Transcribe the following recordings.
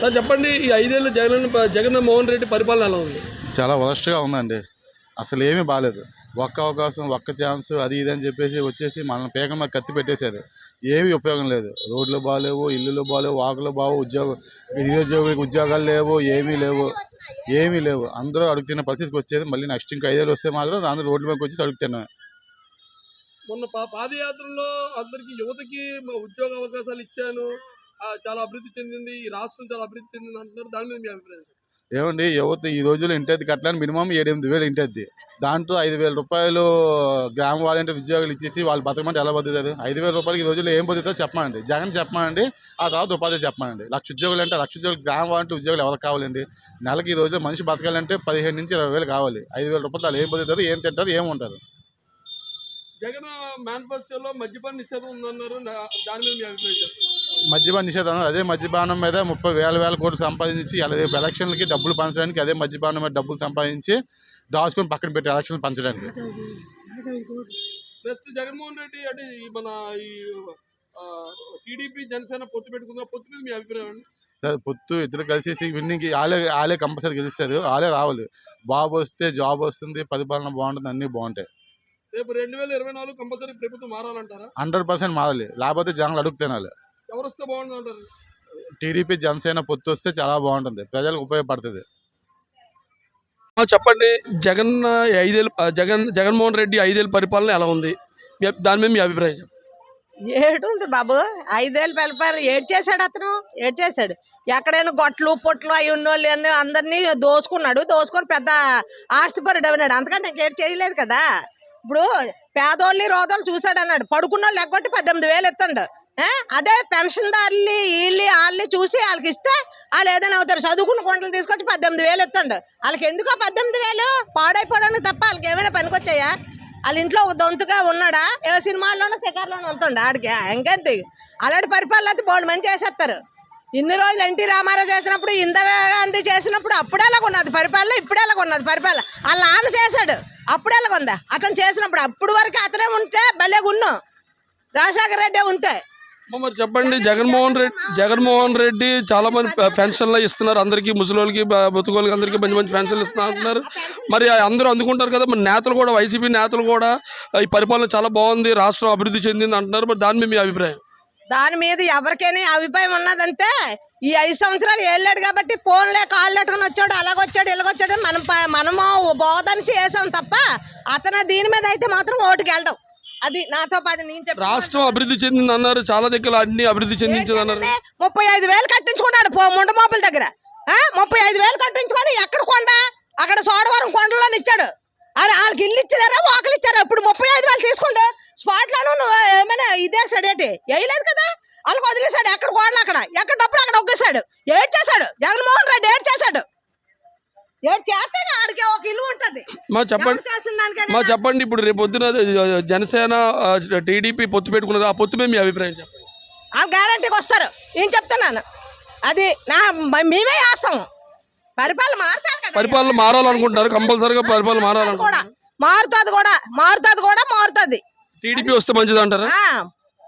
Sir చెప్పండి ఈ ఐదేళ్ళు జగన్ జగన్మోహన్ రెడ్డి పరిపాలన ఎలా ఉంది? చాలా వరస్ట్గా ఉందండి. అసలు ఏమీ బాగాలేదు ఒక్క అవకాశం ఒక్క ఛాన్స్ అది ఇది అని చెప్పేసి వచ్చేసి మన పేక మీద కత్తి పెట్టేశారు. ఏమీ ఉపయోగం లేదు. రోడ్లు బాగాలేవు ఇల్లులు బాగాలేవు వాకులు బాగు ఉద్యోగం నిరుద్యోగ ఉద్యోగాలు లేవు ఏమీ లేవు. ఏమీ లేవు. అందరూ అడుగుతున్న పరిస్థితికి వచ్చేది మళ్ళీ నెక్స్ట్ ఇంకా ఐదేళ్ళు వస్తే మాత్రం అందరూ రోడ్ల మీదకి వచ్చి అడుగుతున్నాను మొన్న పాదయాత్రలో అందరికి యువతకి ఉద్యోగ అవకాశాలు ఇచ్చాను. చాలా అభివృద్ధి చెందింది. ఈ రాష్ట్రం చాలా అభివృద్ధి చెందింది అంటున్నారు. దాని మీద మీ అభిప్రాయం ఏమండి యువత ఈ రోజుల్లో ఇంటద్ది కట్టడానికి మినిమం ఏడెనిమిది వేలు ఇంటద్ది దాంట్లో ఐదు వేల రూపాయలు గ్రామ వాలంటీర్ ఉద్యోగాలు ఇచ్చేసి వాళ్ళు బతకమంటే ఎలా బతుకుతారు? ఐదు వేల రూపాయలకి ఈ రోజుల్లో ఏం బతుకుతారో చెప్పమండి. జగన్ చెప్పమండి ఆ తర్వాత ఉపాధి చెప్పమండి. లక్ష ఉద్యోగులు అంటే లక్ష ఉద్యోగులు గ్రామ వాలంటీర్ ఉద్యోగులు ఎవరికి కావాలండి? నెలకి ఈ రోజుల్లో మనిషి బతకాలంటే పదిహేను నుంచి ఇరవై వేలు కావాలి. ఐదు వేల రూపాయలు వాళ్ళు ఏం బతుకుతారు ఏం తింటారు ఏం ఉంటారు? జగన్ మేనిఫెస్టోలో మద్యపాన నిషేధం ఉందన్నారు. దాని మీద మీ అభిప్రాయం. మద్యపాన నిషేధం అదే మద్యపానం మీద ముప్పై వేల వేల కోట్లు సంపాదించి అలా రేపు ఎలక్షన్లకి డబ్బులు పంచడానికి అదే మద్యపానం మీద డబ్బులు సంపాదించి దాచుకొని పక్కన పెట్టి ఎలక్షన్లు పంచడానికి. నెక్స్ట్ జగన్మోహన్ రెడ్డి అంటే మన ఈ టీడీపీ జనసేన పొత్తు పెట్టుకున్న పొత్తు మీద మీ అభిప్రాయం అండి. సార్ పొత్తు ఇద్దరు కలిసేసి విన్నింగ్ వాళ్ళే వాళ్ళే కంపల్సరీ గెలుస్తారు. వాళ్ళే రావాలి. బాబు వస్తే జాబ్ వస్తుంది పరిపాలన బాగుంటుంది అన్నీ బాగుంటాయి. రేపు రెండు వేల ఇరవై నాలుగు కంపల్సరీ ప్రభుత్వం మారాలంటారా? హండ్రెడ్ పర్సెంట్ మారాలి. లేకపోతే జనాలు అడుగుతున్నారు ఎవరు వస్తే బాగుంటుంది అంటారు టీడీపీ జనసేన పొత్తు వస్తే చాలా బాగుంటుంది. ప్రజలకు ఉపయోగపడుతుంది. చెప్పండి. జగన్ ఐదేళ్ళు జగన్ జగన్మోహన్ రెడ్డి ఐదేళ్ళు పరిపాలన ఎలా ఉంది? మీ దాని మీద మీ అభిప్రాయం చెప్పండి. ఏడుంది బాబు. ఐదేళ్ళు పెళ్ళపారు ఏడు చేశాడు అతను. ఏడు చేశాడు ఎక్కడైనా గొట్లు పొట్లు అవి ఉన్నోళ్ళు అన్ని అందరినీ దోసుకున్నాడు. దోసుకొని పెద్ద ఆస్తిపరుడు అన్నాడు అంతకంటే ఇంకేడు చేయలేదు కదా. ఇప్పుడు పేదోళ్ళని రోదోళ్ళు చూశాడు అన్నాడు పడుకున్న వాళ్ళు ఎగ్గొట్టి పద్దెనిమిది వేలు ఎత్తండు అదే పెన్షన్దారులు వీళ్ళు వాళ్ళని చూసి వాళ్ళకి ఇస్తే వాళ్ళు ఏదైనా అవుతారు. చదువుకున్న కొండలు తీసుకొచ్చి పద్దెనిమిది వేలు ఎత్తండు వాళ్ళకి ఎందుకో పద్దెనిమిది వేలు? పాడైపోవడానికి తప్ప వాళ్ళకి ఏమైనా పనికొచ్చాయా? వాళ్ళ ఇంట్లో దొంతుగా ఉన్నాడా? ఏ సినిమాల్లోనూ శిఖర్లోనూ ఉంటుండ ఆడికి. ఇంకెంత అలాంటి పరిపాలన అయితే బోల్డ్ మంది చేసేస్తారు. ఇన్ని రోజులు ఎన్టీ రామారావు చేసినప్పుడు ఇందిరాగాంధీ చేసినప్పుడు అప్పుడు ఎలాగ ఉన్నది పరిపాలన ఇప్పుడు ఎలాగ ఉన్నది పరిపాలన. వాళ్ళ నాన్న చేశాడు. అప్పుడు ఉందా అతను చేసినప్పుడు అప్పుడు వరకు అతనే ఉంటే భలే ఉన్ను రాజశేఖర రెడ్డి ఉంటే. మరి చెప్పండి జగన్మోహన్ రెడ్డి జగన్మోహన్ రెడ్డి చాలా మంది పెన్షన్లు ఇస్తున్నారు. అందరికీ ముసలోళ్ళకి బతుకోళ్ళకి అందరికీ మంచి మంచి పెన్షన్లు ఇస్తున్నారు అంటున్నారు. మరి అందరూ అందుకుంటారు కదా మరి నేతలు కూడా వైసీపీ నేతలు కూడా ఈ పరిపాలన చాలా బాగుంది రాష్ట్రం అభివృద్ధి చెందింది అంటున్నారు. మరి దాని మీ అభిప్రాయం? దాని మీద ఎవరికైనా అభిప్రాయం ఉన్నదంటే ఈ ఐదు సంవత్సరాలు వెళ్ళాడు కాబట్టి ఫోన్లే కాల్ లెటర్ వచ్చాడు అలాగొచ్చాడు ఇలాగొచ్చాడు. మనం మనము బోధనిసి వేసాం తప్ప అతను దీని మీద అయితే మాత్రం ఓటుకి వెళ్ళడం అది నాతో పది నేను రాష్ట్రం అభివృద్ధి చెందింది అన్నారు చాలా దగ్గర అన్ని అభివృద్ధి చెందించింది అన్నారు ముప్పై ఐదు వేలు కట్టించుకున్నాడు ముండ మోపుల దగ్గర? ముప్పై ఐదు వేలు కట్టించుకొని ఎక్కడ కొండ? అక్కడ సోడవరం కొండలో ఇచ్చాడు. అది వాళ్ళకి ఇల్లు ఇచ్చారా వాకలు ఇచ్చారా ఇప్పుడు ముప్పై ఐదు వేలు తీసుకుంటూ స్పాట్ లోను నువ్వు ఏమైనా ఇదే సడేటి వేయలేదు కదా? వాళ్ళకి వదిలేశాడు. ఎక్కడ కోడలు అక్కడ? ఎక్కడ డబ్బులు అక్కడ ఒగ్గేశాడు ఏడ్ చేశాడు. జగన్మోహన్ రెడ్డి ఏడ్ చేశాడు. ఏడ్ చేస్తేనే ఆడికి ఒక ఇల్లు ఉంటది. మా చెప్పండి. మా చెప్పండి ఇప్పుడు రేపు పొద్దున జనసేన టీడీపీ పొత్తు పెట్టుకున్నారు. ఆ పొత్తు మీద మీ అభిప్రాయం చెప్పండి. ఆ గ్యారంటీకి వస్తారు. నేను చెప్తున్నాను. అది నా మేమే వేస్తాము పరిపాలన మార్చాలి కదా. పరిపాలన మారాలనుకుంటున్నారు. కంపల్సరీగా పరిపాలన కూడా మారాలనుకుంటున్నారు. మారుతుంది కూడా మారుతుంది కూడా మారుతుంది. టీడీపీ వస్తే మంచిది అంటారా?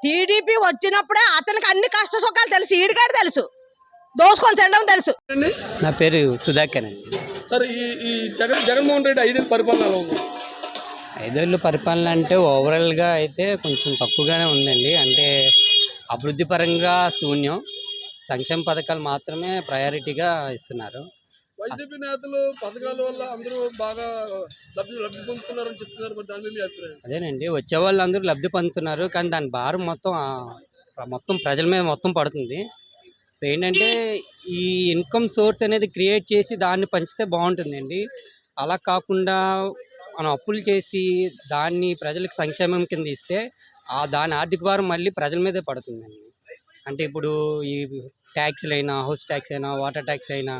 టీడీపీ వచ్చినప్పుడే అతనికి అన్ని కష్ట సుఖాలు తెలుసు. ఈడికాడు తెలుసు. దోసుకొని తినడం తెలుసు. నా పేరు సుధాకర్ అండి. సరే ఈ ఈ జగన్ జగన్మోహన్ రెడ్డి ఐదేళ్ళు పరిపాలన ఉంది? ఐదేళ్ళు పరిపాలన అంటే ఓవరాల్గా అయితే కొంచెం తక్కువగానే ఉందండి. అంటే అభివృద్ధి పరంగా శూన్యం. సంక్షేమ పథకాలు మాత్రమే ప్రయారిటీగా ఇస్తున్నారు. వైసీపీ నేతలు పథకాల వల్ల అందరూ బాగా లబ్ధి లబ్ధి పొందుతున్నారని చెప్తున్నారు మరి దాని మీద అభిప్రాయం. అదేనండి వచ్చే వాళ్ళు అందరూ లబ్ధి పొందుతున్నారు కానీ దాని భారం మొత్తం మొత్తం ప్రజల మీద మొత్తం పడుతుంది. సో ఏంటంటే ఈ ఇన్కమ్ సోర్స్ అనేది క్రియేట్ చేసి దాన్ని పంచితే బాగుంటుందండి. అలా కాకుండా మనం అప్పులు చేసి దాన్ని ప్రజలకు సంక్షేమం కింద ఇస్తే ఆ దాని ఆర్థిక భారం మళ్ళీ ప్రజల మీదే పడుతుందండి. అంటే ఇప్పుడు ఈ ట్యాక్స్లైనా హౌస్ ట్యాక్స్ అయినా వాటర్ ట్యాక్స్ అయినా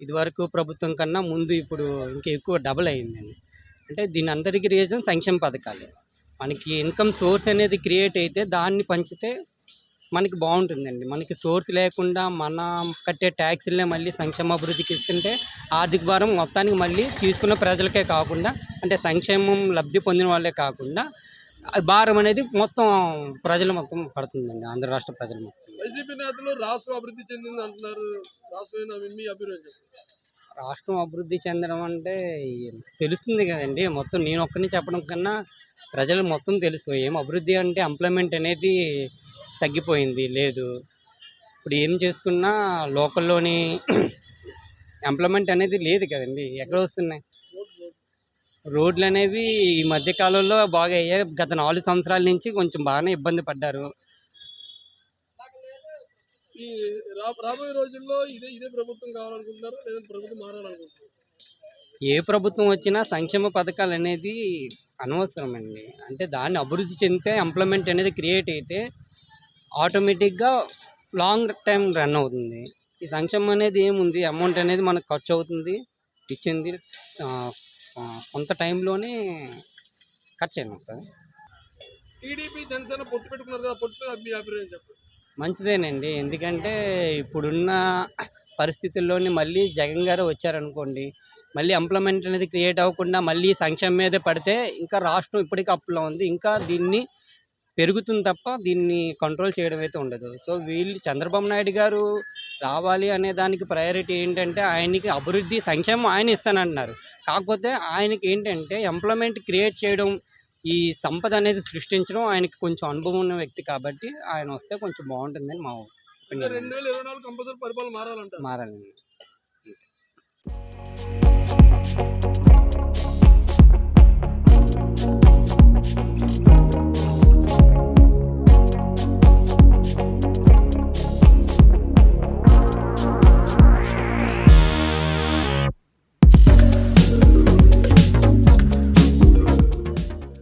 ఇదివరకు ప్రభుత్వం కన్నా ముందు ఇప్పుడు ఇంకా ఎక్కువ డబుల్ అయిందండి. అంటే దీని అందరికీ రీజన్ సంక్షేమ పథకాలే. మనకి ఇన్కమ్ సోర్స్ అనేది క్రియేట్ అయితే దాన్ని పంచితే మనకి బాగుంటుందండి. మనకి సోర్స్ లేకుండా మనం కట్టే ట్యాక్స్లనే మళ్ళీ సంక్షేమ అభివృద్ధికి ఇస్తుంటే ఆర్థిక భారం మొత్తానికి మళ్ళీ తీసుకున్న ప్రజలకే కాకుండా అంటే సంక్షేమం లబ్ధి పొందిన వాళ్ళే కాకుండా భారం అనేది మొత్తం ప్రజలు మొత్తం పడుతుందండి ఆంధ్ర రాష్ట్ర ప్రజలు మొత్తం. వైసీపీ నేతలు రాష్ట్రం అభివృద్ధి చెందింది అంటున్నారు. రాష్ట్రం మీ అభివృద్ధి. రాష్ట్రం అభివృద్ధి చెందడం అంటే తెలుస్తుంది కదండి మొత్తం నేను ఒక్కరిని చెప్పడం కన్నా ప్రజలు మొత్తం తెలుసు. ఏం అభివృద్ధి అంటే ఎంప్లాయ్మెంట్ అనేది తగ్గిపోయింది లేదు. ఇప్పుడు ఏం చేసుకున్నా లోకల్లోని ఎంప్లాయ్మెంట్ అనేది లేదు కదండి ఎక్కడ వస్తున్నాయి? రోడ్లు అనేవి ఈ మధ్య కాలంలో బాగా అయ్యాయి గత నాలుగు సంవత్సరాల నుంచి కొంచెం బాగానే ఇబ్బంది పడ్డారు. ఈ రా- రాబోయే రోజుల్లో ఇదే ఇదే ప్రభుత్వం కావాలనుకుంటున్నారు? లేదంటే ప్రభుత్వం మారాలనుకుంటున్నారు? ఏ ప్రభుత్వం వచ్చినా సంక్షేమ పథకాలు అనేది అనవసరం అండి అంటే దాన్ని అభివృద్ధి చెందితే ఎంప్లాయ్మెంట్ అనేది క్రియేట్ అయితే ఆటోమేటిక్గా లాంగ్ టైం రన్ అవుతుంది. ఈ సంక్షేమం అనేది ఏముంది? అమౌంట్ అనేది మనకు ఖర్చు అవుతుంది. ఇచ్చింది కొంత టైంలోనే ఖర్చు అయినాం సార్ టీడీపీ జనసేన పొత్తు పెట్టుకున్నారు కదా పొత్తు మీ అభిప్రాయం చెప్పండి. మంచిదేనండి. ఎందుకంటే ఇప్పుడున్న పరిస్థితుల్లోని మళ్ళీ జగన్ గారు వచ్చారనుకోండి మళ్ళీ ఎంప్లాయ్మెంట్ అనేది క్రియేట్ అవ్వకుండా మళ్ళీ సంక్షేమం మీదే పడితే ఇంకా రాష్ట్రం ఇప్పటికీ అప్పులో ఉంది. ఇంకా దీన్ని పెరుగుతుంది తప్ప దీన్ని కంట్రోల్ చేయడం అయితే ఉండదు. సో వీళ్ళు చంద్రబాబు నాయుడు గారు రావాలి అనే దానికి ప్రయారిటీ ఏంటంటే ఆయనకి అభివృద్ధి సంక్షేమం ఆయన ఇస్తానంటున్నారు. కాకపోతే ఆయనకి ఏంటంటే ఎంప్లాయ్మెంట్ క్రియేట్ చేయడం ఈ సంపద అనేది సృష్టించడం ఆయనకి కొంచెం అనుభవం ఉన్న వ్యక్తి కాబట్టి ఆయన వస్తే కొంచెం బాగుంటుందని మా అంటే ఒపీనియన్ రెండు